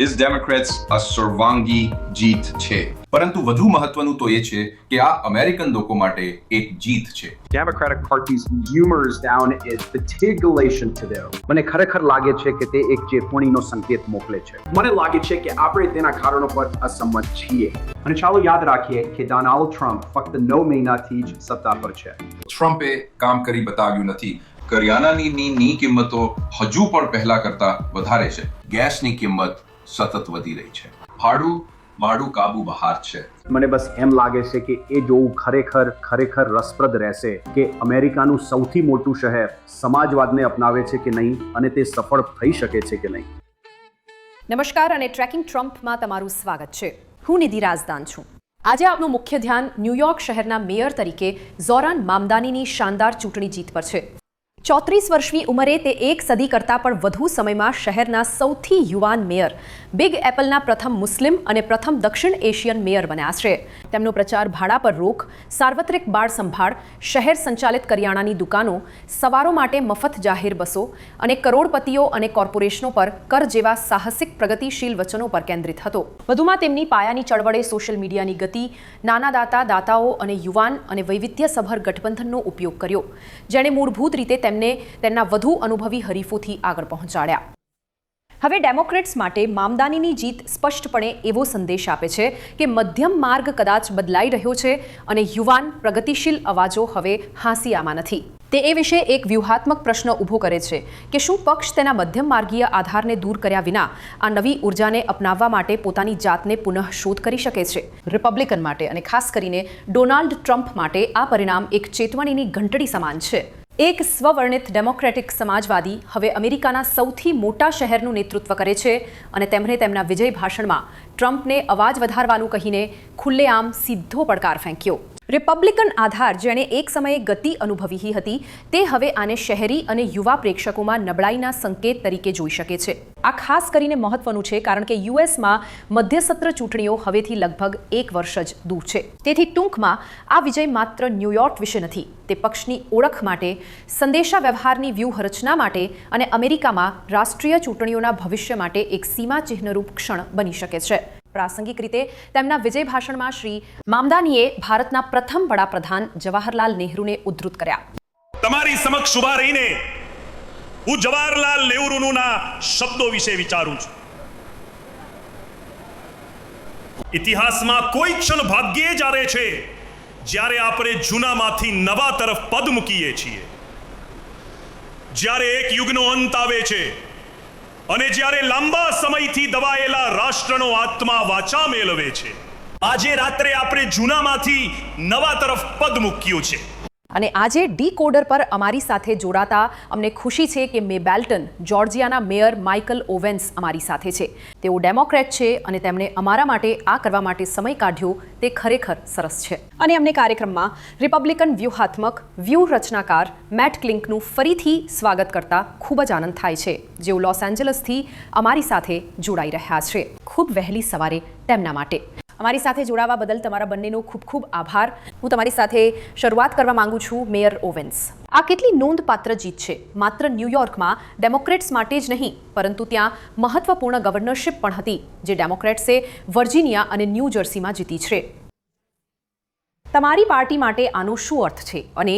is Democrats અ સર્વાંગી જીત છે પરંતુ વધુ મહત્વનું તો એ છે કે આ અમેરિકન લોકો માટે એક જીત છે. Democratic Party's humors down is fatigalation to them. મને ખરેખર લાગે છે કે તે એક ચેતવણીનો સંકેત મોકલે છે. મને લાગે છે કે આપણે તેના કારણો પર અસંમત છીએ. અને ચાલો યાદ રાખીએ કે ડોનાલ્ડ ટ્રમ્પ ફક્ત નવ મહિનાથી જ સત્તા પર છે. ટ્રમ્પે કામ કરી બતાવ્યું નથી. કરિયાણાની ની કિંમતો હજુ પણ પહેલા કરતા વધારે છે. ગેસની કિંમત સતત વધી રહી છે. ભાડું ભાડું કાબુ બહાર છે. મને બસ એમ લાગે છે કે એ જોવું ખરેખર ખરેખર રસપ્રદ રહેશે કે અમેરિકાનું સૌથી મોટું શહેર સમાજવાદને અપનાવે છે કે નહીં અને તે સફળ થઈ શકે છે કે નહીં. નમસ્કાર અને ટ્રેકિંગ ટ્રમ્પમાં તમારું સ્વાગત છે. હું નિધિ રાજદાન છું. આજે આપનું મુખ્ય ધ્યાન ન્યૂયોર્ક શહેરના મેયર તરીકે ઝોરાન મામદાનીની શાનદાર ચૂંટણી જીત પર છે. ચોત્રીસ વર્ષની ઉંમરે તે એક સદી કરતાં પણ વધુ સમયમાં શહેરના સૌથી યુવાન મેયર બિગ એપલના પ્રથમ મુસ્લિમ અને પ્રથમ દક્ષિણ એશિયન મેયર બન્યા છે. તેમનો પ્રચાર ભાડા પર રોક, સાર્વત્રિક બાળ સંભાળ, શહેર સંચાલિત કરિયાણાની દુકાનો, સવારો માટે મફત જાહેર બસો અને કરોડપતિઓ અને કોર્પોરેશનો પર કર જેવા સાહસિક પ્રગતિશીલ વચનો પર કેન્દ્રિત હતો. વધુમાં તેમની પાયાની ચળવળે સોશિયલ મીડિયાની ગતિ નાના દાતા દાતાઓ અને યુવાન અને વૈવિધ્યસભર ગઠબંધનનો ઉપયોગ કર્યો. જેણે મૂળભૂત રીતે તેમને તેમના વધુ અનુભવી હરીફોથી આગળ પહોંચાડ્યા. હવે ડેમોક્રેટ્સ માટે મામદાનીની જીત સ્પષ્ટપણે એવો સંદેશ આપે છે કે મધ્યમ માર્ગ કદાચ બદલાઈ રહ્યો છે અને યુવાન પ્રગતિશીલ અવાજો હવે હાંસિયામાં નથી. તે એ વિશે એક વ્યૂહાત્મક પ્રશ્ન ઊભો કરે છે કે શું પક્ષ તેના મધ્યમ માર્ગીય આધારને દૂર કર્યા વિના આ નવી ઉર્જાને અપનાવવા માટે પોતાની જાતને પુનઃ શોધ કરી શકે છે. રિપબ્લિકન માટે અને ખાસ કરીને ડોનાલ્ડ ટ્રમ્પ માટે આ પરિણામ એક ચેતવણીની ઘંટડી સમાન છે. એક સ્વવર્ણિત ડેમોક્રેટિક સમાજવાદી હવે અમેરિકાના સૌથી મોટા શહેરનું નેતૃત્વ કરે છે અને તેમણે તેમના વિજય ભાષણમાં ટ્રમ્પને અવાજ વધારવાનું કહીને ખુલ્લેઆમ સીધો પડકાર ફેંક્યો. રિપબ્લિકન આધાર જેણે એક સમયે ગતિ અનુભવી હતી, તે હવે આને શહેરી અને યુવા પ્રેક્ષકોમાં નબળાઈના સંકેત તરીકે જોઈ શકે છે. આ ખાસ કરીને મહત્વનું છે કારણ કે યુએસમાં મધ્યસત્ર ચૂંટણીઓ હવેથી લગભગ એક વર્ષ જ દૂર છે. તેથી ટૂંકમાં, આ વિજય માત્ર ન્યૂયોર્ક વિશે નથી, તે પક્ષની ઓળખ માટે સંદેશા વ્યવહારની વ્યૂહરચના માટે અને અમેરિકામાં રાષ્ટ્રીય ચૂંટણીઓના ભવિષ્ય માટે એક સીમાચિહ્નરૂપ ક્ષણ બની શકે છે. પ્રાસંગિક રીતે તેમના વિજય ભાષણમાં શ્રી મામદાનીએ ભારતના પ્રથમ વડાપ્રધાન જવાહરલાલ નહેરુને ઉદ્ધૃત કર્યા. તમારી સમક્ષ ઊભા રહીને હું જવાહરલાલ નેહરુના શબ્દો વિશે વિચારું છું. ઇતિહાસમાં કોઈ ક્ષણ ભાગ્યે જ આવે છે જ્યારે આપણે જૂનામાંથી નવા તરફ પદ મૂકીએ છીએ. જ્યારે એક યુગનો અંત આવે છે અને જ્યારે લાંબા સમયથી દબાયેલા રાષ્ટ્રનો આત્મા વાચા મેળવે છે. આજે રાત્રે આપણે જૂનામાંથી નવા તરફ પદ મૂક્યું છે. અને આજે ડી કોડર પર અમારી સાથે જોડાતા અમને ખુશી છે કે મે બેલ્ટન, જોર્જિયાના મેયર માઇકલ ઓવેન્સ અમારી સાથે છે. તેઓ ડેમોક્રેટ છે અને તેમણે અમારા માટે આ કરવા માટે સમય કાઢ્યો, તે ખરેખર સરસ છે. અને અમને કાર્યક્રમમાં રિપબ્લિકન વ્યૂહાત્મક વ્યૂહ રચનાકાર મેટ ક્લિંકનું ફરીથી સ્વાગત કરતા ખૂબ જ આનંદ થાય છે, જેઓ લોસ એન્જલસથી અમારી સાથે જોડાઈ રહ્યા છે. ખૂબ વહેલી સવારે તેમના માટે. અમારી સાથે જોડાવા બદલ તમારા બંનેનો ખૂબ ખૂબ આભાર. હું તમારી સાથે શરૂઆત કરવા માંગુ છું, મેયર ઓવેન્સ. આ કેટલી નોંધપાત્ર જીત છે? માત્ર ન્યૂયોર્કમાં ડેમોક્રેટ્સ માટે જ નહીં, પરંતુ ત્યાં મહત્વપૂર્ણ ગવર્નરશિપ પણ હતી, જે ડેમોક્રેટ્સે વર્જિનિયા અને ન્યૂ જર્સીમાં જીતી છે. તમારી પાર્ટી માટે આનો શું અર્થ છે? અને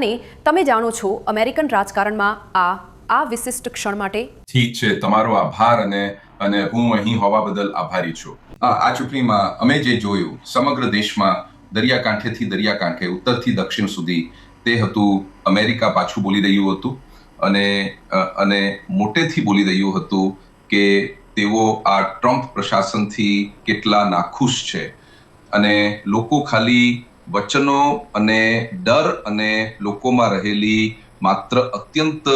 અને તમે જાણો છો અમેરિકન રાજકારણમાં આ આ વિશિષ્ટ ક્ષણ માટે? ઠીક છે, તમારો આભાર અને અને હું અહીં હોવા બદલ આભારી છું. આ ચૂંટણીમાં અમે જે જોયું, સમગ્ર દેશમાં દરિયાકાંઠેથી દરિયાકાંઠે, ઉત્તરથી દક્ષિણ સુધી, તે હતું અમેરિકા પાછું બોલી રહ્યું હતું અને અને મોટેથી બોલી રહ્યું હતું કે તેઓ આ ટ્રમ્પ પ્રશાસનથી કેટલા નાખુશ છે. અને લોકો ખાલી વચનો અને ડર અને લોકોમાં રહેલી માત્ર અત્યંત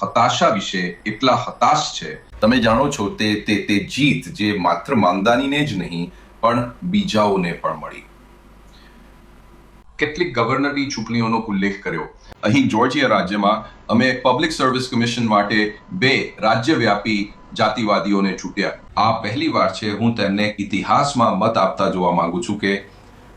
હતાશા વિશે એટલા હતાશ છે તમે જાણો છો તે તે તે જીત જે માત્ર માંદાનીને જ નહીં, પણ બીજાઓને પણ મળી. કેટલીક ગવર્નરની ચૂંટણીઓનો ઉલ્લેખ કર્યો. અહીં જોર્જિયા રાજ્યમાં અમે પબ્લિક સર્વિસ કમિશન માટે બે રાજ્યવ્યાપી જાતિવાદીઓને ચૂંટ્યા. આ પહેલી વાર છે હું તેમને ઇતિહાસમાં મત આપતા જોવા માંગુ છું કે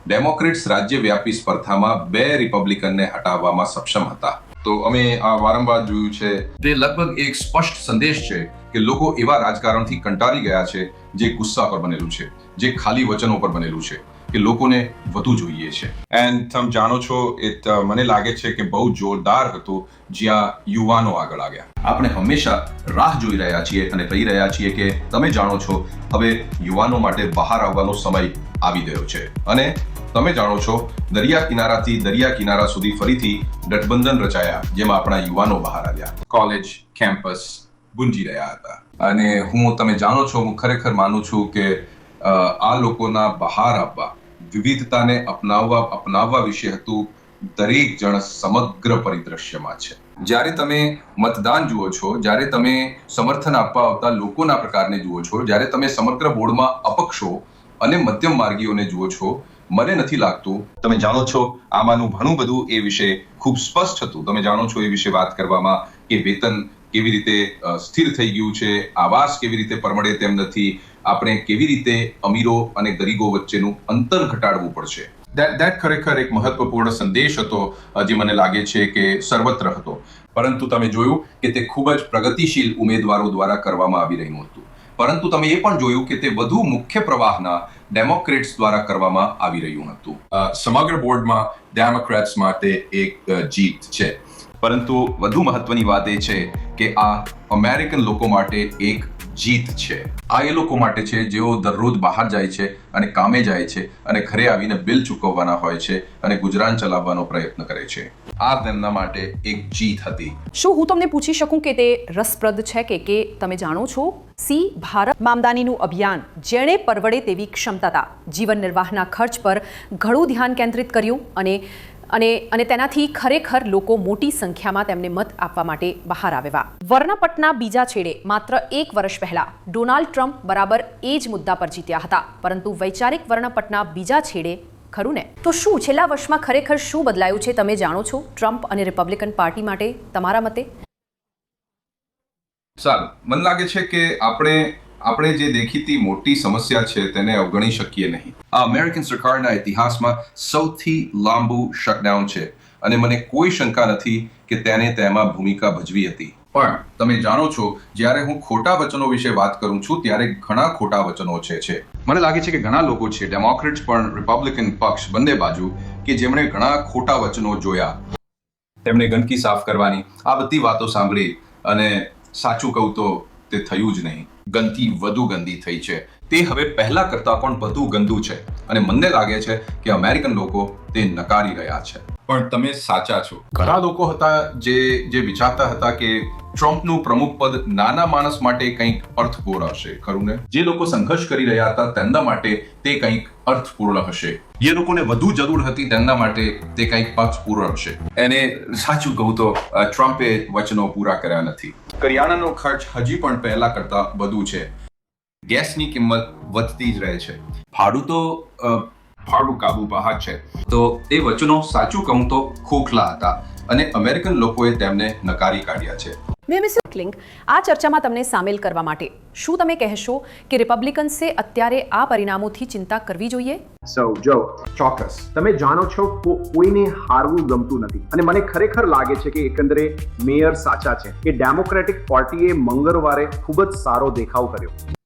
ડેમોક્રેટ્સ રાજ્યવ્યાપી સ્પર્ધામાં બે રિપબ્લિકનને હટાવવામાં સક્ષમ હતા. તો અમે આ વારંવાર જોયું છે. તે લગભગ એક સ્પષ્ટ સંદેશ છે કે લોકો એવા રાજકારણથી કંટાળી ગયા છે જે ગુસ્સા પર બનેલું છે, જે ખાલી વચનો પર બનેલું છે, કે લોકોને વધુ જોઈએ છે. એન્ડ તમે જાણો છો એ મને લાગે છે કે બહુ જોરદાર હતું જ્યાં યુવાનો આગળ આવ્યા. આપણે હંમેશા રાહ જોઈ રહ્યા છીએ અને કહી રહ્યા છીએ કે તમે જાણો છો, હવે યુવાનો માટે બહાર આવવાનો સમય આવી ગયો છે. અને તમે જાણો છો, દરિયા કિનારાથી દરિયા કિનારા સુધી ફરીથી ગઠબંધન રચાયા, જેમાં આપણા યુવાનો બહાર આવ્યા. કોલેજ કેમ્પસ ગુંજી રહ્યા હતા. અને હું, તમે જાણો છો, હું ખરેખર માનું છું કે આ લોકોના બહાર આવવા, વિવિધતાને અપનાવવા અપનાવવા વિશે હતું દરેક જણ સમગ્ર પરિદ્રશ્યમાં છે. જ્યારે તમે મતદાન જુઓ છો, જ્યારે તમે સમર્થન આપવા આવતા લોકોના પ્રકારને જુઓ છો, જ્યારે તમે સમગ્ર બોર્ડમાં અપક્ષો અને મધ્યમ માર્ગીઓને જુઓ છો, મને નથી લાગતું, તમે જાણો છો, આમાંનું ઘણું બધું એ વિશે ખૂબ સ્પષ્ટ હતું. તમે જાણો છો એ વિશે વાત કરવામાં કે વેતન કેવી રીતે સ્થિર થઈ ગયું છે આવાસ કેવી રીતે પરમડે તેમ નથી આપણે કેવી રીતે અમીરો અને ગરીબો વચ્ચેનું અંતર ઘટાડવું પડશે? દેટ ખરેખર એક મહત્વપૂર્ણ સંદેશ હતો જે મને લાગે છે કે સર્વત્ર હતો. પરંતુ તમે જોયું કે તે ખૂબ જ પ્રગતિશીલ ઉમેદવારો દ્વારા કરવામાં આવી રહ્યું હતું. પરંતુ તમે એ પણ જોયું કે તે વધુ મુખ્ય પ્રવાહના ડેમોક્રેટ્સ દ્વારા કરવામાં આવી રહ્યું હતું. સમગ્ર બોર્ડમાં ડેમોક્રેટ્સ માટે એક જીત છે. પરંતુ વધુ મહત્વની વાત એ છે કે આ અમેરિકન લોકો માટે એક જીત છે. આ એ લોકો માટે છે જેઓ દરરોજ બહાર જાય છે અને કામે જાય છે અને ઘરે આવીને બિલ ચૂકવવાના હોય છે અને ગુજરાન ચલાવવાનો પ્રયત્ન કરે છે. આ તેમના માટે એક જીત હતી. શું હું તમને પૂછી શકું કે તે રસપ્રદ છે કે કે તમે જાણો છો? સી. ભારત મામદાનીનું અભિયાન જેણે પરવડે તેવી ક્ષમતા જીવન નિર્વાહના ખર્ચ પર ઘણું ધ્યાન કેન્દ્રિત કર્યું અને અને અને તેનાથી ખરેખર લોકો મોટી સંખ્યામાં તેમને મત આપવા માટે બહાર આવ્યા વર્ણપટના બીજા છેડે માત્ર એક વર્ષ પહેલા ડોનાલ્ડ ટ્રમ્પ બરાબર એ જ મુદ્દા પર જીત્યા હતા. પરંતુ વૈચારિક વર્ણપટના બીજા છેડે ખરું ને? તો શું છેલ્લા વર્ષમાં ખરેખર શું બદલાયું છે તમે જાણો છો? ટ્રમ્પ અને રિપબ્લિકન પાર્ટી માટે તમારા મતે? સારું. મને લાગે છે કે આપણે આપણે જે દેખીતી મોટી સમસ્યા છે તેને અવગણી શકીએ નહીં. આ અમેરિકન સરકારના ઇતિહાસમાં સૌથી લાંબુ શટડાઉન છે અને મને કોઈ શંકા નથી કે તેને તેમાં ભૂમિકા ભજવી હતી. પણ તમે જાણો છો, જ્યારે હું ખોટા વચનો વિશે વાત કરું છું, ત્યારે ઘણા ખોટા વચનો છે છે. મને લાગે છે કે ઘણા લોકો છે ડેમોક્રેટ્સ પણ રિપબ્લિકન પક્ષ બંને બાજુ, કે જેમણે ઘણા ખોટા વચનો જોયા. તેમણે ગંદકી સાફ કરવાની આ બધી વાતો સાંભળી અને સાચું કહું તો તે થયું જ નહીં. ગંદકી વધુ ગંદી થઈ છે. તે હવે પહેલા કરતા પણ વધુ ગંદુ છે અને મને લાગે છે કે અમેરિકન લોકો તે નકારી રહ્યા છે. પણ તમે સાચા છો. ઘણા લોકો હતા જે જે વિચારતા હતા કે ટ્રમ્પનું પ્રમુખ પદ નાના માણસ માટે કંઈક અર્થપૂર્ણ હશે ખરું ને? જે લોકો સંઘર્ષ કરી રહ્યા હતા તેમના માટે તે કંઈક અર્થપૂર્ણ હશે. જે લોકોને વધુ જરૂર હતી તેમના માટે તે કંઈક અર્થપૂર્ણ હશે. એને સાચું કહું તો ટ્રમ્પે વચનો પૂરા કર્યા નથી. કરિયાણાનો ખર્ચ હજી પણ પહેલા કરતા વધુ છે. ગેસની કિંમત વધતી જ રહે છે. ભાડું તો ભાડું કાબુ બહાર છે. તો એ વચનો સાચું કહું તો ખોખલા હતા. અને અમેરિકન લોકોએ તેમને નકારી કાઢ્યા છે. મે મિસ ક્લિંગ આ ચર્ચામાં તમને સામેલ કરવા માટે. શું તમે કહેશો કે રિપબ્લિકન્સે અત્યારે આ પરિણામોથી ચિંતા કરવી જોઈએ? સૌ જો ચોક્કસ. તમે જાણો છો કોઈને હારવું ગમતું નથી. અને મને ખરેખર લાગે છે કે એકંદરે મેયર સાચા છે કે ડેમોક્રેટિક પાર્ટીએ મંગળવારે ખૂબ જ સારો દેખાવ કર્યો.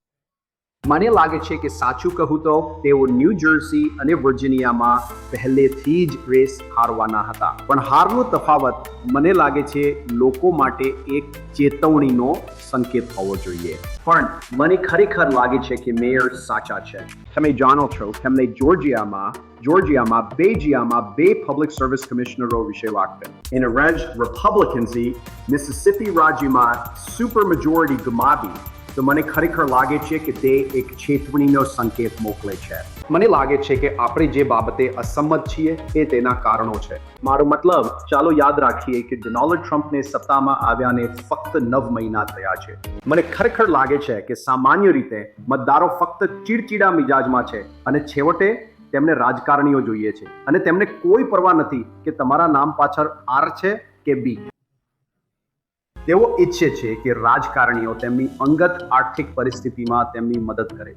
મને લાગે છે કે સાચું કહું તો તેઓ ન્યૂ જર્સી અને વર્જિનિયામાં પહેલેથી જ રેસ હારવાના હતા. પણ હારનો તફાવત મને લાગે છે લોકો માટે એક ચેતવણીનો સંકેત હોવો જોઈએ. પણ મને ખરેખર લાગે છે કે મેયર સાચા છે. તમે જાણો છો, તેમને જોર્જિયામાં જોર્જિયામાં બે જિયામાં બે પબ્લિક સર્વિસ કમિશનરો વિશે વાત કરી. એને રેજ રિપબ્લિકન્સી મિસિસિપી રાજ્યમાં સુપર મેજોરિટી ગુમાવી તો મને ખરેખર લાગે છે કે તે એક ચેતવણીનો સંકેત મોકલે છે. મને લાગે છે કે આપણે જે બાબતે અસંમત છીએ એ તેના કારણો છે. મારો મતલબ, ચાલો યાદ રાખીએ કે ડોનાલ્ડ ટ્રમ્પને સત્તામાં આવ્યાને ફક્ત નવ મહિના થયા છે. મને ખરેખર લાગે છે કે સામાન્ય રીતે મતદારો ફક્ત ચીડચીડા મિજાજમાં છે અને છેવટે તેમને રાજકારણીઓ જોઈએ છે. અને તેમને કોઈ પરવા નથી કે તમારા નામ પાછળ આર છે કે બી. તેઓ ઈચ્છે છે કે રાજકારણીઓ તેમની અંગત આર્થિક પરિસ્થિતિમાં તેમની મદદ કરે.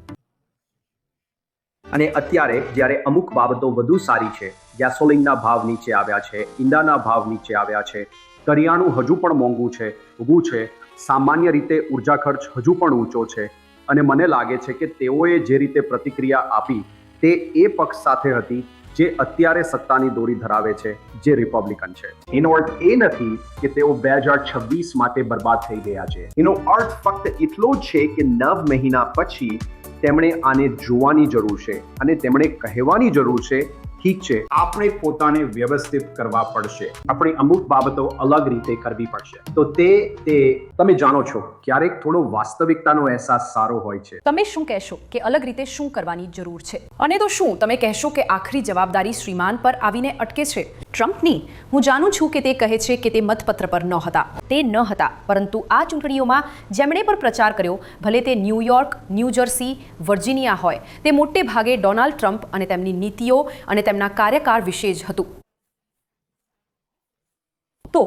અને અત્યારે જ્યારે અમુક બાબતો વધુ સારી છે, ગેસોલિનના ભાવ નીચે આવ્યા છે, ઈંડાના ભાવ નીચે આવ્યા છે, કરિયાણું હજુ પણ મોંઘું છે, ઊભું છે, સામાન્ય રીતે ઊર્જા ખર્ચ હજુ પણ ઊંચો છે અને મને લાગે છે કે તેઓએ જે રીતે પ્રતિક્રિયા આપી તે એ પક્ષ સાથે હતી જે અત્યારે સત્તાની દોરી ધરાવે છે, જે રિપબ્લિકન છે. એનો અર્થ એ નથી કે તેઓ બે હજાર છવ્વીસ માટે બરબાદ થઈ ગયા છે. એનો અર્થ ફક્ત એટલો જ છે કે નવ મહિના પછી તેમણે આને જોવાની જરૂર છે અને તેમણે કહેવાની જરૂર છે ઠીક છે, આપણે પોતાને વ્યવસ્થિત કરવા પડશે. આપણે અમુક બાબતો અલગ રીતે કરવી પડશે. તો તે તે તમે જાણો છો, ક્યારેક થોડો વાસ્તવિકતાનો અહેસાસ સારો હોય છે. તમે શું કહેશો કે અલગ રીતે શું કરવાની જરૂર છે? અને તો શું, તમે કહેશો કે આખરી જવાબદારી શ્રીમાન પર આવીને અટકે છે? ટ્રમ્પની હું જાણું છું કે તે કહે છે કે તે મતપત્ર પર ન હતા. તે ન હતા, પરંતુ આ ચૂંટણીઓમાં જેમણે પણ પ્રચાર કર્યો, ભલે તે ન્યૂયોર્ક ન્યૂ જર્સી, વર્જિનિયા હોય, તે મોટે ભાગે ડોનાલ્ડ ટ્રમ્પ અને તેમની નીતિઓ અને તેમના કાર્યકાળ વિશે જ હતું. તો,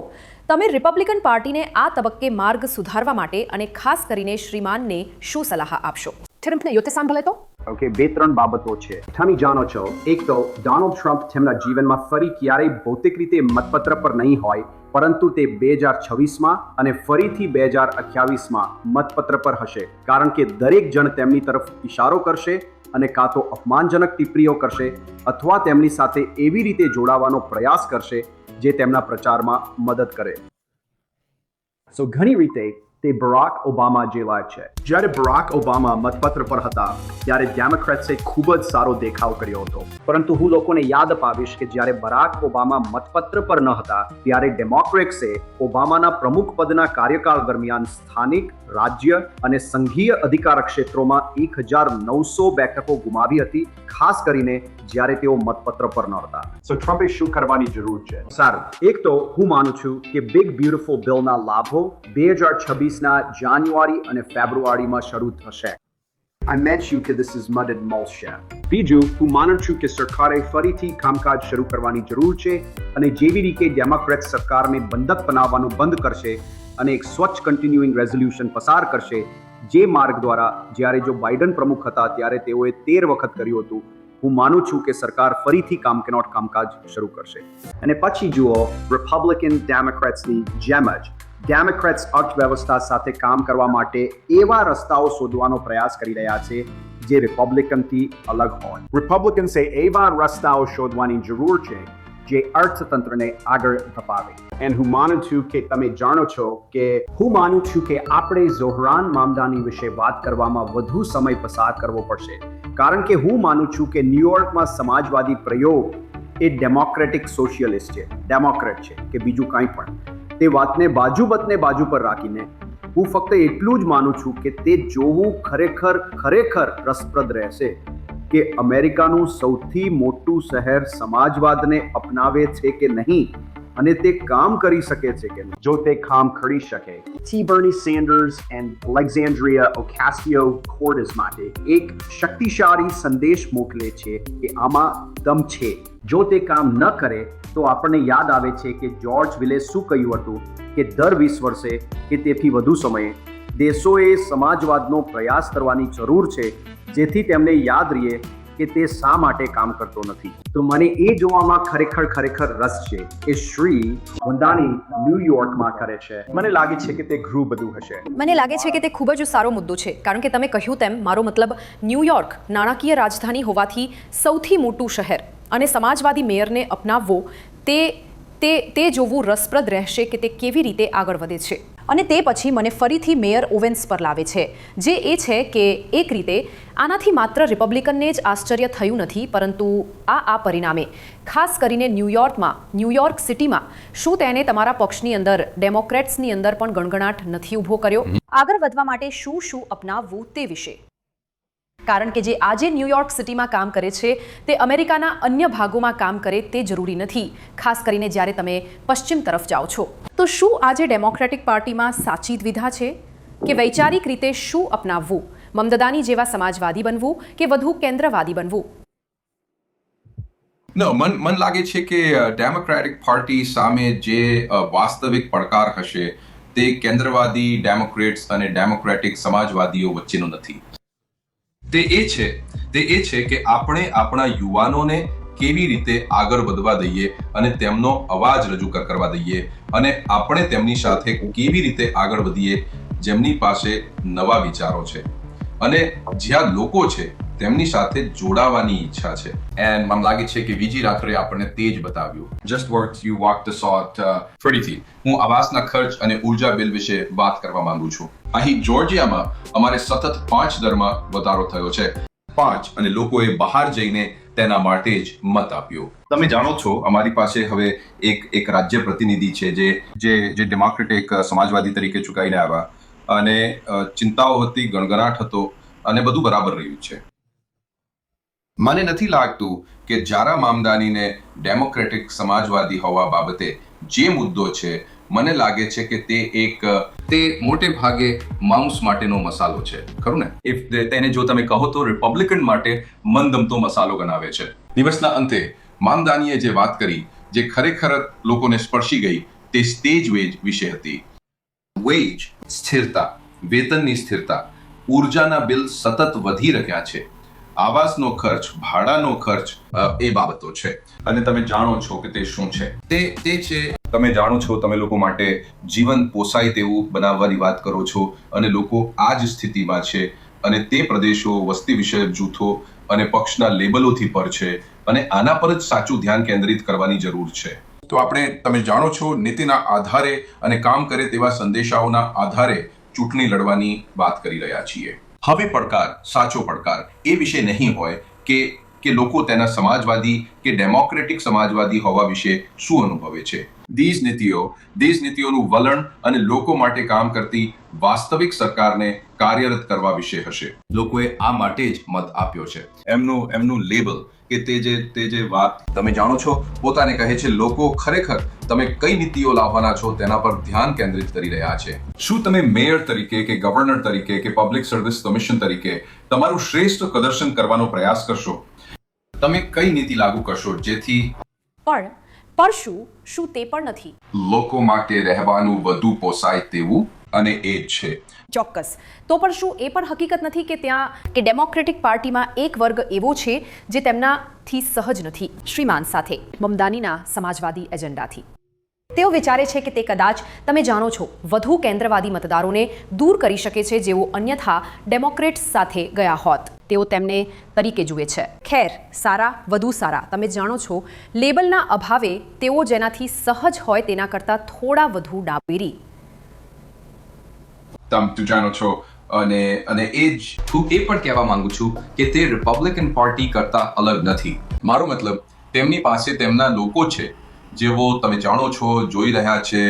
તમે રિપબ્લિકન પાર્ટીને આ તબક્કે માર્ગ સુધારવા માટે અને ખાસ કરીને શ્રીમાનને શું સલાહ આપશો? ટ્રમ્પને યોતે સાંભળે તો? ઓકે, બે ત્રણ બાબતો છે. તમે જાણો છો, એક તો ડોનાલ્ડ ટ્રમ્પ તેમના જીવનમાં ફરી ક્યારેય ભૌતિક રીતે મતપત્ર પર નહીં હોય, પરંતુ તે બે હજાર છવ્વીસમાં અને ફરીથી બે હજાર અઠ્યાવીસમાં મતપત્ર પર હશે, કારણ કે દરેક જણ તેમની તરફ ઇશારો કરશે અને કાં તો અપમાનજનક ટિપ્પણીઓ કરશે અથવા તેમની સાથે એવી રીતે જોડાવાનો પ્રયાસ કરશે જે તેમના પ્રચારમાં મદદ કરે. સો ઘણી રીતે તે બરાક ઓબામા જેવા છે. જ્યારે બરાક ઓબામા મતપત્ર પર હતા ત્યારે ડેમોક્રેટ્સે ખૂબ જ સારો દેખાવ કર્યો હતો. પરંતુ હું લોકોને યાદ અપાવીશ કે જ્યારે બરાક ઓબામા મતપત્ર પર ન હતા ત્યારે ડેમોક્રેટ્સે ઓબામાના પ્રમુખ પદના કાર્યકાળ દરમિયાન સ્થાનિક રાજ્ય અને સંઘીય અધિકાર ક્ષેત્રોમાં એક હજાર નવસો બેઠકો ગુમાવી હતી ખાસ કરીને જ્યારે તેઓ મતપત્ર પર ન હતા. સો ટ્રમ્પે શું કરવાની જરૂર છે? સારું એક તો હું માનું છું કે બિગ બ્યુટિફુલ બિલના લાભો બે હજાર છવ્વીસના જાન્યુઆરી અને ફેબ્રુઆરીમાં શરૂ થશે I you કે this is mud and mulch બીજું હું માનું છું કે સરકારે ફરીથી કામકાજ શરૂ કરવાની જરૂર છે અને જેવી રીતે ડેમોક્રેટ સરકારને બંધક બનાવવાનું બંધ કરશે અને એક સ્વચ્છ કન્ટિન્યુઇંગ રેઝોલ્યુશન પસાર કરશે જે માર્ગ દ્વારા જ્યારે જો બાઇડન પ્રમુખ હતા ત્યારે તેઓએ તેર વખત કર્યું હતું હું માનું છું કે સરકાર ફરીથી કામ કેનોટ કામકાજ શરૂ કરશે અને પછી જુઓ રિપબ્લિકન ડેમોક્રેટ્સની જેમ જ ડેમોક્રેટ્સ અર્થવ્યવસ્થા સાથે કામ કરવા માટે એવા રસ્તાઓ શોધવાનો પ્રયાસ કરી રહ્યા છે જે રિપબ્લિકનથી અલગ હોય. રિપબ્લિકન્સે એવા રસ્તાઓ શોધવાની જરૂર છે જે અર્થતંત્રને આગળ ધપાવે. એન્ડ હું માનું છું કે તમે જાણો છો કે હું માનું છું કે આપણે ઝોહરાન મામદાની વિશે વાત કરવામાં વધુ સમય પસાર કરવો પડશે. કારણ કે હું માનું છું કે ન્યુયોર્કમાં સમાજવાદી પ્રયોગ એ ડેમોક્રેટિક સોશિયલિસ્ટ છે. ડેમોક્રેટ છે કે બીજું કાંઈ પણ. તે વાતને બાજુબતને બાજુ પર રાખીને હું ફક્ત એટલું જ માનું છું કે તે જોવું ખરેખર ખરેખર રસપ્રદ રહેશે કે અમેરિકાનું સૌથી મોટું શહેર સમાજવાદને અપનાવે છે કે નહીં. અને તે કામ કરી શકે છે કે જો તે કામ કરી શકે T. Bernie Sanders and Alexandria Ocasio-Cortez માટે એક શક્તિશાળી સંદેશ મોકલે છે કે આમાં દમ છે જો તે કામ ન કરે, તો આપણને યાદ આવે છે કે જ્યોર્જ વિલે શું કહ્યું હતું કે દર વીસ વર્ષે કે તેથી વધુ સમયે દેશોએ સમાજવાદનો પ્રયાસ કરવાની જરૂર છે, જેથી તેમને યાદ રહે કે તે શા માટે કામ કરતો નથી? તો મને એ જોવામાં ખરેખર ખરેખર રસ છે કે શ્રી વંદાની ન્યુયોર્કમાં કરે છે. મને લાગે છે કે તે ઘણું બધું હશે. મને લાગે છે કે તે ખૂબ જ સારો મુદ્દો છે, કારણ કે તમે કહ્યું તેમ મારો મતલબ ન્યુયોર્ક નાણાકીય રાજધાની હોવાથી સૌથી મોટું શહેર અને સમાજવાદી મેયરને અપનાવવો, તે તે તે જોવું રસપ્રદ રહેશે કે તે કેવી રીતે આગળ વધે છે. અને તે પછી મને ફરીથી મેયર ઓવેન્સ પર લાવે છે જે એ છે કે એક રીતે આનાથી માત્ર રિપબ્લિકનને જ આશ્ચર્ય થયું નથી પરંતુ આ આ પરિણામે. ખાસ કરીને ન્યૂયોર્કમાં ન્યૂયોર્ક સિટીમાં શું તેને તમારા પક્ષની અંદર ડેમોક્રેટ્સની અંદર પણ ગણગણાટ નથી ઊભો કર્યો? આગળ વધવા માટે શું શું અપનાવવું તે વિશે. કારણ કે જે આજે ન્યૂયોર્ક સિટીમાં કામ કરે છે, તે અમેરિકાના અન્ય ભાગોમાં કામ કરે તે જરૂરી નથી. ખાસ કરીને જ્યારે તમે પશ્ચિમ તરફ જાઓ છો. તો શું આજે ડેમોક્રેટિક પાર્ટીમાં સાચી દ્વિધા છે? કે વૈચારિક રીતે શું અપનાવવું? મમદદાની જેવા સમાજવાદી બનવું કે વધુ કેન્દ્રવાદી બનવું? મન મન લાગે છે કે ડેમોક્રેટિક પાર્ટી સામે જે વાસ્તવિક પડકાર હશે, તે કેન્દ્રવાદી ડેમોક્રેટ્સ અને ડેમોક્રેટિક સમાજવાદીઓ વચ્ચેનો નથી. તે એ છે, તે એ છે કે આપણે આપણા યુવાનોને કેવી રીતે આગળ વધવા દઈએ અને તેમનો અવાજ રજૂ કર- કરવા દઈએ અને આપણે તેમની સાથે કેવી રીતે આગળ વધીએ જેમની પાસે નવા વિચારો છે. અને જ્યાં લોકો છે, તેમની સાથે જોડાવાની ઈચ્છા છે. એન્ડ મને લાગે છે કે બીજી રાત્રે આપણને તે જ બતાવ્યું. Just work you walk the sought ફરીથી હું આવાસના ખર્ચ અને ઊર્જા બિલ વિશે વાત કરવા માંગુ છું. અહીં જોર્જિયામાં અમારે સતત પાંચ દરમાં વધારો થયો છે. પાંચ, અને લોકોએ બહાર જઈને તેના માટે જ મત આપ્યો. તમે જાણો છો, અમારી પાસે હવે એક એક રાજ્ય પ્રતિનિધિ છે જે જે જે ડેમોક્રેટિક સમાજવાદી તરીકે ચૂકાઈને આવ્યા. અને ચિંતાઓ હતી, ગણગણાટ હતો, અને બધું બરાબર રહ્યું છે. મને નથી લાગતું કે જારા મામદાનીને ડેમોક્રેટિક સમાજવાદી હોવા બાબતે જે મુદ્દો છે મને લાગે છે કે તે એક, તે મોટે ભાગે માઉસ માટેનો મસાલો છે. ખરું ને? ઇફ તેને જો તમે કહો તો રિપબ્લિકન માટે મનગમતો મસાલો ગણાવે છે. દિવસના અંતે મામદાનીએ જે વાત કરી, જે ખરેખર લોકોને સ્પર્શી ગઈ, તે સ્ટેજ વેજ વિશે હતી. વેજ સ્થિરતા, વેતનની સ્થિરતા, ઉર્જાના બિલ સતત વધી રહ્યા છે. આવાસનો ખર્ચ, ભાડાનો ખર્ચ એ બાબતો છે. અને તમે જાણો છો કે તે શું છે? તે તે છે તમે જાણો છો, તમે લોકો માટે જીવન પોસાય તેવું બનાવવાની વાત કરો છો અને લોકો આ જ સ્થિતિમાં છે અને તે પ્રદેશો વસ્તી વિષયક જૂથો અને પક્ષના લેબલોથી પર છે અને આના પર જ સાચું ધ્યાન કેન્દ્રિત કરવાની જરૂર છે. તો આપણે, તમે જાણો છો, નીતિના આધારે અને કામ કરે તેવા સંદેશાઓના આધારે ચૂંટણી લડવાની વાત કરી રહ્યા છીએ. હવે પડકાર, સાચો પડકાર, એ વિશે નહીં હોય કે કે લોકો તેના સમાજવાદી કે ડેમોક્રેટિક સમાજવાદી હોવા વિશે શું અનુભવે છે? દીજ નીતિઓ, દેશ નીતિઓનું વલણ અને લોકો માટે કામ કરતી વાસ્તવિક સરકારને કાર્યરત કરવા વિશે હશે. લોકોએ આ માટે જ મત આપ્યો છે. એમનું એમનું લેબલ કે તે જે તે જે વાત તમે જાણો છો, પોતાને કહે છે, લોકો ખરેખર તમે કઈ નીતિઓ લાવવાના છો તેના પર ધ્યાન કેન્દ્રિત કરી રહ્યા છે. શું તમે મેયર તરીકે કે ગવર્નર તરીકે કે પબ્લિક સર્વિસ કમિશન તરીકે તમારું શ્રેષ્ઠ પ્રદર્શન કરવાનો પ્રયાસ કરશો? તમે કઈ નીતિ લાગુ કરશો જેથી પણ પર શું શું તે પણ નથી. લોકો માટે રહેવાનું વધુ પોસાય તેવું અને એ જ છે. ચોક્કસ. તો પણ શું એ પણ હકીકત નથી કે ત્યાં કે ડેમોક્રેટિક પાર્ટીમાં એક વર્ગ એવો છે જે તેમનાથી સહજ નથી. શ્રીમાન સાથે મમદાનીના સમાજવાદી એજન્ડાથી. તેઓ વિચારે છે કે તે કદાચ, તમે જાણો છો, વધુ કેન્દ્રવાદી મતદારોને દૂર કરી શકે છે જેઓ અન્યથા ડેમોક્રેટ્સ સાથે ગયા હોત. તેઓ તેમને તરીકે જુએ છે. ખેર, સારા, વધુ સારા, તમે જાણો છો, લેબલના અભાવે તેઓ જેનાથી સહજ હોય તેના કરતાં થોડા વધુ ડાબેરી. તું જાણો છો, અને અને એ જ હું એ પણ કહેવા માંગુ છું કે તે રિપબ્લિકન પાર્ટી કરતા અલગ નથી. મારો મતલબ, તેમની પાસે તેમના લોકો છે જેઓ તમે જાણો છો, જોઈ રહ્યા છે,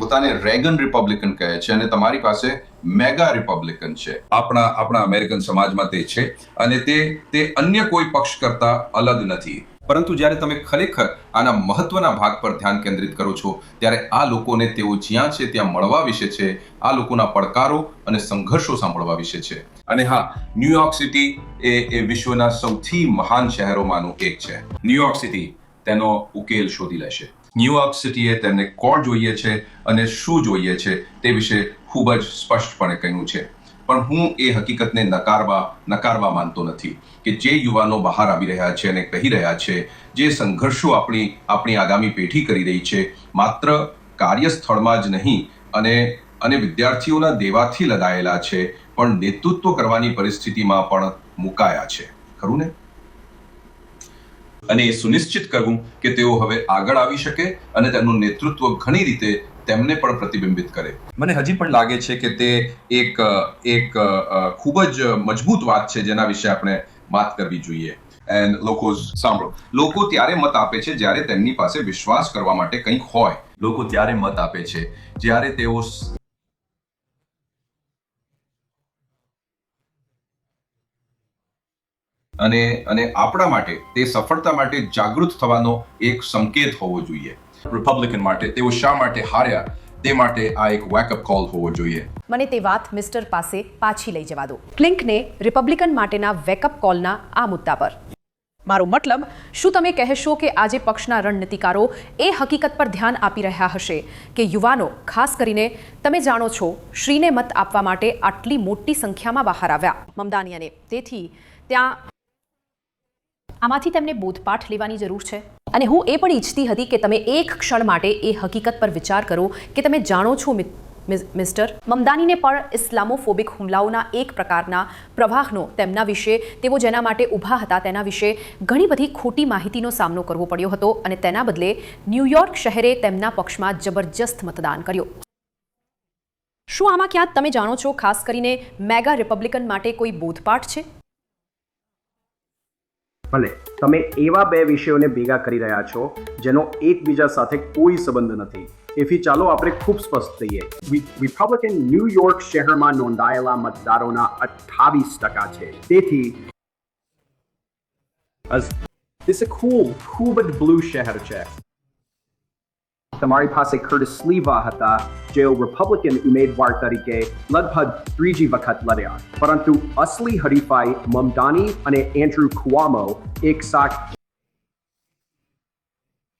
પોતાને રેગન રિપબ્લિકન કહે છે અને તમારી પાસે મેગા રિપબ્લિકન છે. આપણા આપણા અમેરિકન સમાજમાં તે છે અને તે તે અન્ય કોઈ પક્ષ કરતા અલગ નથી. પરંતુ જ્યારે તમે ખરેખર આના મહત્વના ભાગ પર ધ્યાન કેન્દ્રિત કરો છો, ત્યારે આ લોકોને તેઓ જ્યાં છે ત્યાં મળવા વિશે છે, આ લોકોના પડકારો અને સંઘર્ષો સાંભળવા વિશે છે. અને હા ન્યુયોર્ક સિટી એ એ વિશ્વના સૌથી મહાન શહેરોમાંનું એક છે. ન્યુયોર્ક સિટી તેનો ઉકેલ શોધી લેશે. ન્યુયોર્ક સિટીએ તેમને કોણ જોઈએ છે અને શું જોઈએ છે તે વિશે ખૂબ જ સ્પષ્ટપણે કહ્યું છે. પણ હું એ હકીકતને નકારવા નકારવા માનતો નથી કે જે યુવાનો બહાર આવી રહ્યા છે અને કહી રહ્યા છે, જે સંઘર્ષો આપણી આપણી આગામી પેઢી કરી રહી છે, માત્ર કાર્યસ્થળમાં જ નહીં અને અને વિદ્યાર્થીઓના દેવાથી લદાયેલા છે, પણ નેતૃત્વ કરવાની પરિસ્થિતિમાં પણ મુકાયા છે. ખરું ને? અને એ સુનિશ્ચિત કરવું કે તેઓ હવે આગળ આવી શકે અને તેમનું નેતૃત્વ ઘણી રીતે તેમને પણ પ્રતિબિંબિત કરે. મને હજી પણ લાગે છે કે તે એક એક ખૂબ જ મજબૂત વાત છે જેના વિશે આપણે વાત કરવી જોઈએ. એન્ડ લોકો સાંભળો. લોકો ત્યારે મત આપે છે જ્યારે તેમની પાસે વિશ્વાસ કરવા માટે કંઈક હોય. લોકો ત્યારે મત આપે છે જ્યારે તેઓ અને અને આપણા માટે તે સફળતા માટે જાગૃત થવાનો એક સંકેત હોવો જોઈએ. રિપબ્લિકન માટે તેઓ શા માટે હાર્યા? તે માટે આ એક વેકઅપ કોલ હોવો જોઈએ. મને તે વાત મિસ્ટર પાસે પાછી લઈ જવા દો. ક્લિંકને રિપબ્લિકન માટેના વેકઅપ કોલના આ મુદ્દા પર. મારો મતલબ શું તમે કહેશો કે આજે પક્ષના રણનીતિકારો એ હકીકત પર ધ્યાન આપી રહ્યા હશે કે યુવાનો ખાસ કરીને તમે જાણો છો શ્રીને મત આપવા માટે આટલી મોટી સંખ્યામાં બહાર આવ્યા. મમદાનિયાને તેથી ત્યાં આમાંથી તેમને બોધપાઠ લેવાની જરૂર છે. અને હું એ પણ ઈચ્છતી હતી કે તમે એક ક્ષણ માટે એ હકીકત પર વિચાર કરો કે તમે જાણો છો મિસ્ટર. મમદાનીને પણ ઇસ્લામોફોબિક હુમલાઓના એક પ્રકારના પ્રવાહનો તેમના વિશે, તેઓ જેના માટે ઊભા હતા તેના વિશે ઘણી બધી ખોટી માહિતીનો સામનો કરવો પડ્યો હતો અને તેના બદલે ન્યૂયોર્ક શહેરે તેમના પક્ષમાં જબરજસ્ત મતદાન કર્યું. શું આમાં ક્યાં તમે જાણો છો ખાસ કરીને મેગા રિપબ્લિકન માટે કોઈ બોધપાઠ છે? ભલે તમે એવા બે વિષયોને ભેગા કરી રહ્યા છો જેનો એકબીજા સાથે કોઈ સંબંધ નથી. એથી ચાલો આપણે ખૂબ સ્પષ્ટ થઈએ. રિપબ્લિકન ન્યૂયોર્ક શહેરમાં નોંધાયેલા મતદારોના અઠ્ઠાવીસ ટકા છે. તેથી This a cool, ખૂબ જ બ્લુ શહેર છે. તમારી પાસે કર્ટિસ સ્લીવા હતા જેઓ રિપબ્લિકન ઉમેદવાર તરીકે લગભગ ત્રીજી વખત લડ્યા પરંતુ અસલી હરીફાઈ મમદાની અને એન્ડ્રુ કુઆમો એક સાથ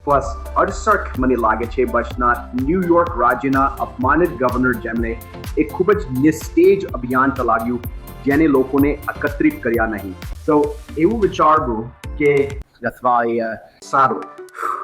પ્લસ અડસઠ મને લાગે છે બસના ન્યૂયોર્ક રાજ્યના અપમાનિત ગવર્નર જેમણે એક ખૂબ જ નિસ્તેજ અભિયાન ચલાવ્યું જેને લોકોને એકત્રિત કર્યા નહીં તો એવું વિચારવું કે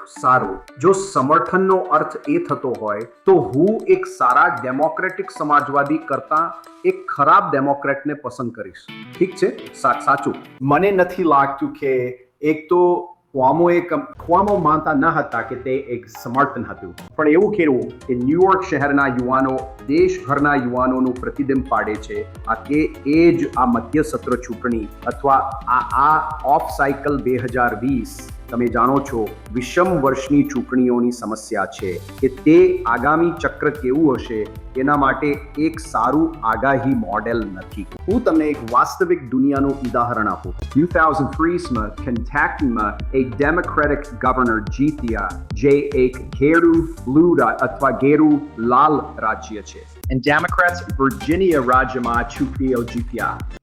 સારું. જો સમર્થનનો અર્થ એ થતો હોય, તો હું એક સારા ડેમોક્રેટિક સમાજવાદી કરતા એક ખરાબ ડેમોક્રેટને પસંદ કરીશ. ઠીક છે? સાચું. મને નથી લાગતું કે એક તો ક્વામો કમ- ક્વામો માનતા ન હતા કે તે એક સમર્થન હતું. પણ એવું કહેવું કે ન્યુયોર્ક શહેરના યુવાનો દેશભરના યુવાનોનું પ્રતિબિંબ પાડે છે આ કે એ જ આ મધ્ય સત્ર ચૂંટણી અથવા આ આ ઓફ સાયકલ બે હજાર વીસ તમે જાણો છો વિષમ વર્ષની ચૂંટણીઓની સમસ્યા છે કે તે આગામી ચક્ર કેવું હશે એના માટે એક સારું આગાહી મોડેલ નથી. હું તમને એક વાસ્તવિક દુનિયાનું ઉદાહરણ આપું. ટુ થાઉઝન્ડ ત્રીસમાં કેન્ટેકીમાં એક ડેમોક્રેટિક ગવર્નર જીત્યા જે એક ઘેરું બ્લુ અથવા ઘેરું લાલ રાજ્ય છે. એન્ડ ડેમોક્રેટ્સ વર્જિનિયા રાજ્યમાં ચૂંટણીઓ જીત્યા.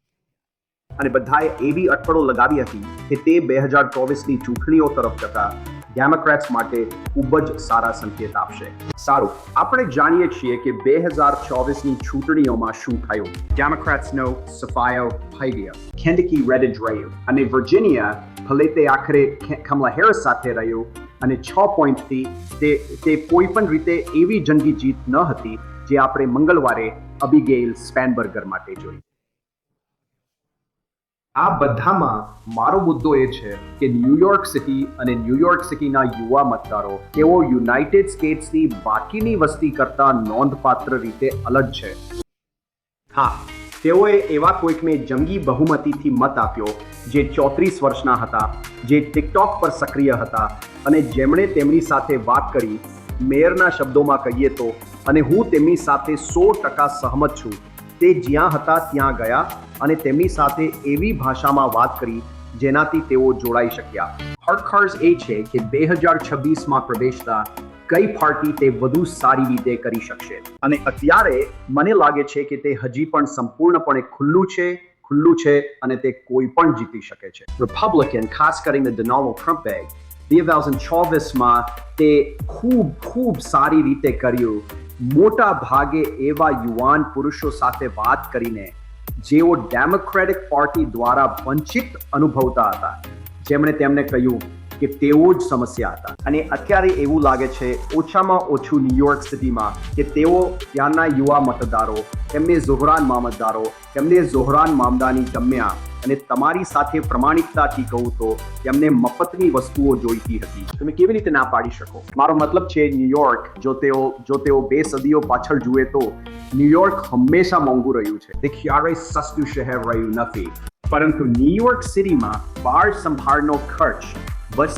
અને બધાએ એવી અટકળો લગાવી હતી કે તે બે હજાર ચોવીસની ચૂંટણીઓ તરફ જતા ડેમોક્રેટ્સ માટે ખૂબ જ સારા સંકેત આપશે. સારું, આપણે જાણીએ છીએ કે બે હજાર ચોવીસની ચૂંટણીઓમાં શું થયું. ડેમોક્રેટ્સનો સફાયો થઈ ગયો. કેન્ડકી રેડ રહ્યું અને વર્જિનિયા ભલે તે આખરે કમલા હેરિસ સાથે રહ્યું, અને છ પોઈન્ટથી તે તે કોઈ પણ રીતે એવી જંગી જીત ન હતી જે આપણે મંગળવારે અબિગેલ સ્પેનબર્ગર માટે જોઈ. આ બધામાં મારો મુદ્દો એ છે કે ન્યુયોર્ક સિટી અને ન્યુયોર્ક સિટીના યુવા મતદારો, તેઓ યુનાઇટેડ સ્ટેટ્સની બાકીની વસ્તી કરતા નોંધપાત્ર રીતે અલગ છે. હા, તેઓએ એવા કોઈકને જંગી બહુમતીથી મત આપ્યો, જે ચોત્રીસ વર્ષના હતા, જે ટિકટોક પર સક્રિય હતા અને જેમણે તેમની સાથે વાત કરી, મેયરના શબ્દોમાં કહીએ તો, અને હું તેમની સાથે સો ટકા સહમત છું. તે જ્યાં હતા ત્યાં ગયા અને તેમની સાથે એવી ભાષામાં વાત કરી જેનાથી તેઓ જોડાઈ શક્યા. હડખર્સ એ છે કે બે હજાર છવ્વીસમાં પ્રવેશતા કઈ પાર્ટી તે વધુ સારી રીતે કરી શકશે. અને અત્યારે મને લાગે છે કે તે હજી પણ સંપૂર્ણપણે ખુલ્લું છે ખુલ્લું છે અને તે કોઈ પણ જીતી શકે છે. રિપબ્લિકન ખાસ કરીને ડોનાલ્ડ ટ્રમ્પે બે થાઉઝન્ડ ચોવીસમાં તે ખૂબ ખૂબ સારી રીતે કર્યું. મોટા ભાગે એવા યુવાન પુરુષો સાથે વાત કરીને જેઓ ડેમોક્રેટિક પાર્ટી દ્વારા વંચિત અનુભવતા હતા. જેમણે તેમને કહ્યું કે તેઓ જ સમસ્યા હતા. અને અત્યારે એવું લાગે છે, ઓછામાં ઓછું ન્યુયોર્ક સિટીમાં કે તેઓ ત્યાંના યુવા મતદારો, તેમને ઝોહરાન મામતદારો, તેમને ઝોહરાન મામદાની ગમ્યા અને તમારી સાથે પ્રમાણિકતાથી કહું તો તેમને મફતની વસ્તુઓ જોઈતી હતી. તમે કેવી રીતે ના પાડી શકો? મારો મતલબ છે ન્યુયોર્ક જો તેઓ જો તેઓ બે સદીઓ પાછળ જુએ તો ન્યુયોર્ક હંમેશા મોંઘું રહ્યું છે. તે ક્યારેય સસ્તું શહેર રહ્યું નથી. પરંતુ ન્યુયોર્ક સિટીમાં બાળ સંભાળનો ખર્ચ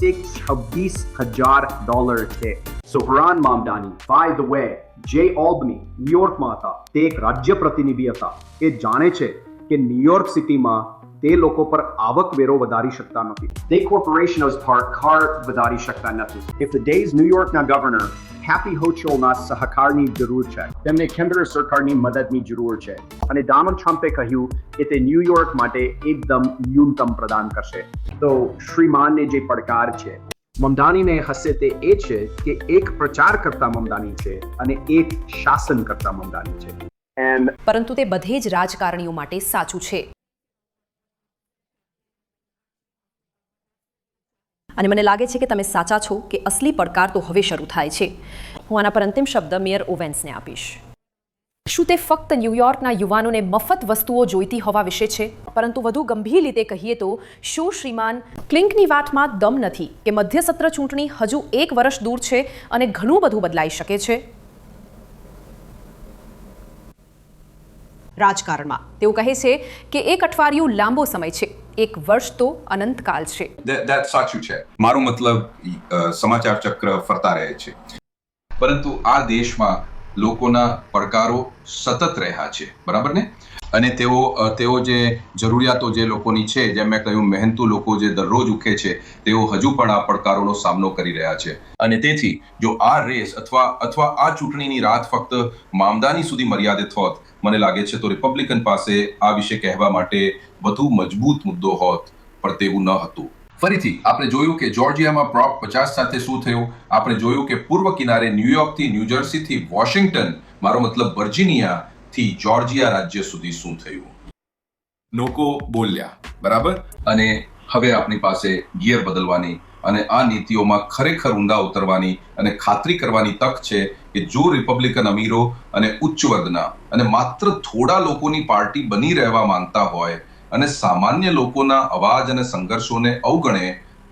એક છવ્વીસ હજાર ડોલર છે Zohran Mamdani by the way જે ઓલ્બની ન્યુયોર્કમાં હતા તે એક રાજ્ય પ્રતિનિધિ હતા એ જાણે છે કે ન્યુયોર્ક સિટીમાં તે લોકો પર આવકવેરો વધારી શકતા નથી. તે કોર્પોરેશનો પર કર વધારી શકતા નથી. ઇફ ધ ડેઝ ન્યુયોર્કના ગવર્નર હેપી હોચોલના સહકારની જરૂર છે. તેમને કેન્દ્ર સરકારની મદદની જરૂર છે. અને ડોનાલ્ડ ટ્રમ્પે કહ્યું કે તે ન્યુયોર્ક માટે એકદમ ન્યૂનતમ પ્રદાન કરશે. તો શ્રીમાનને જે પડકાર છે મમદાનીને હશે તે એ છે કે એક પ્રચાર કરતા મમદાની છે અને એક શાસન કરતા મમદાની છે. પરંતુ તે બધે જ રાજકારણીઓ માટે સાચું છે. અને મને લાગે છે કે તમે સાચા છો કે અસલી પડકાર તો હવે શરૂ થાય છે. હું આના પર અંતિમ શબ્દ મેયર ઓવેન્સને આપીશ. શું તે ફક્ત ન્યૂયોર્કના યુવાનોને મફત વસ્તુઓ જોઈતી હોવા વિશે છે? પરંતુ વધુ ગંભીર રીતે કહીએ તો, શું શ્રીમાન ક્લિંકની વાતમાં દમ નથી કે મધ્યસત્ર ચૂંટણી હજુ એક વર્ષ દૂર છે અને ઘણું બધું બદલાઈ શકે છે? રાજકારણમાં. તેઓ કહે છે કે એક અઠવાડિયું લાંબો સમય છે. એક વર્ષ તો અનંતકાલ છે. That સાચું છે. મારો મતલબ સમાચાર ચક્ર ફરતા રહે છે. પરંતુ આ દેશમાં લોકોના પડકારો સતત રહ્યા છે. બરાબર ને? અને તેઓ તેઓ જે જરૂરિયાતો જે લોકોની છે, જેમ મેં કહ્યું, મહેનતુ લોકો જે દરરોજ ઉઠે છે, તેઓ હજુ પણ આ પડકારોનો સામનો કરી રહ્યા છે. અને તેથી, જો આ રેસ અથવા અથવા આ ચૂંટણીની રાત ફક્ત મામદાની સુધી મર્યાદિત હોત મને લાગે છે તો રિપબ્લિકન પાસે આ વિશે કહેવા માટે વધુ મજબૂત મુદ્દો હોત પણ તેવું ન હતું. ફરીથી આપણે જોયું કે જોર્જિયામાં પ્રોપ પચાસ સાથે શું થયું? આપણે જોયું કે પૂર્વ કિનારે ન્યુયોર્કથી ન્યૂજર્સીથી વોશિંગ્ટન મારો મતલબ વર્જિનિયાથી જોર્જિયા રાજ્ય સુધી શું થયું? લોકો બોલ્યા બરાબર? અને હવે આપણી પાસે ગિયર બદલવાની અને આ નીતિઓમાં ખરેખર ઊંડા ઉતરવાની અને ખાતરી કરવાની તક છે કે જો રિપબ્લિકન અમીરો અને ઉચ્ચ વર્ગના અને માત્ર થોડા લોકોની પાર્ટી બની રહેવા માંગતા હોય અને સામાન્ય લોકોના અવાજ અને સંઘર્ષોને અવગણે,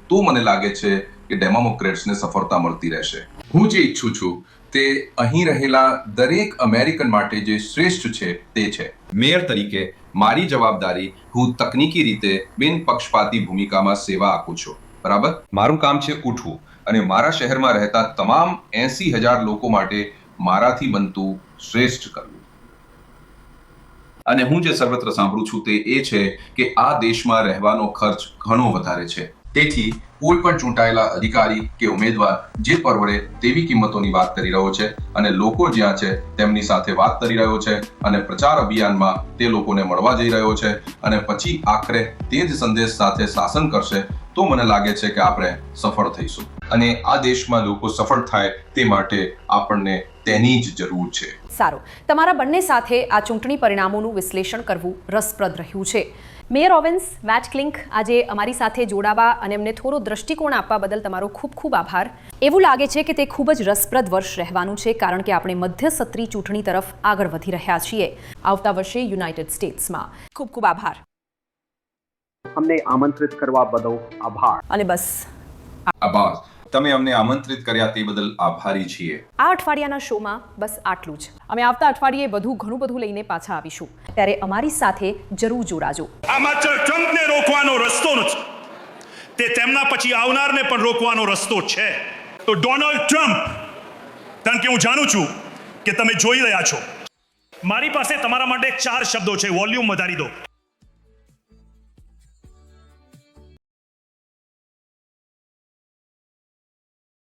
તો મને લાગે છે કે ડેમોક્રેટ્સને સફળતા મળતી રહેશે. હું જે ઈચ્છું છું તે અહીં રહેલા દરેક અમેરિકન માટે જે શ્રેષ્ઠ છે તે છે. મેયર તરીકે મારી જવાબદારી હું તકનીકી રીતે બિન પક્ષપાતી ભૂમિકામાં સેવા આપું છું. બરાબર? મારું કામ છે ઉઠવું અને મારા શહેરમાં રહેતા તમામ એસી હજાર લોકો માટે મારાથી બનતું શ્રેષ્ઠ કરવું અને હું જે સર્વત્ર સાંભળું છું તે એ છે કે આ દેશમાં રહેવાનો ખર્ચ ઘણો વધારે છે. તેથી કોઈ પણ ચૂંટાયેલા અધિકારી કે ઉમેદવાર જે પરવડે તેવી કિંમતોની વાત કરી રહ્યો છે અને લોકો જ્યાં છે તેમની સાથે વાત કરી રહ્યો છે અને પ્રચાર અભિયાનમાં તે લોકોને મળવા જઈ રહ્યો છે અને પછી આખરે તે જ સંદેશ સાથે શાસન કરશે, તો મને લાગે છે કે આપણે સફળ થઈશું. અને આ દેશમાં લોકો સફળ થાય તે માટે આપણને તેની જ જરૂર છે. સારું. તમારા બંને સાથે આ ચૂંટણી પરિણામોનું વિશ્લેષણ કરવું રસપ્રદ રહ્યું છે. મેયર ઓવેન્સ વેચ ક્લિંક આજે અમારી સાથે જોડાવા અને અમને થોડો દ્રષ્ટિકોણ આપવા બદલ તમારો ખૂબ ખૂબ આભાર. એવું લાગે છે કે તે ખૂબ જ રસપ્રદ વર્ષ રહેવાનું છે કારણ કે આપણે મધ્ય સત્રી ચૂંટણી તરફ આગળ વધી રહ્યા છીએ. આવતા વર્ષે યુનાઇટેડ સ્ટેટ્સમાં. ખૂબ ખૂબ આભાર. અમને આમંત્રિત કરવા બદલ આભાર. અને બસ. આભાર. તમે અમને આમંત્રિત કર્યા તે બદલ આભારી છીએ. આ અઠવાડિયાના શોમાં બસ આટલું જ. અમે આવતા અઠવાડિયે વધુ ઘણું બધું લઈને પાછા આવીશું. ત્યારે અમારી સાથે જરૂર જોડાજો. આ માત્ર ટ્રમ્પને રોકવાનો રસ્તો નથી. તે તેમના પછી આવનારને પણ રોકવાનો રસ્તો છે. તો ડોનાલ્ડ ટ્રમ્પ કારણ કે હું જાણું છું કે તમે જોઈ રહ્યા છો. મારી પાસે તમારા માટે ચાર શબ્દો છે. વોલ્યુમ વધારી દો.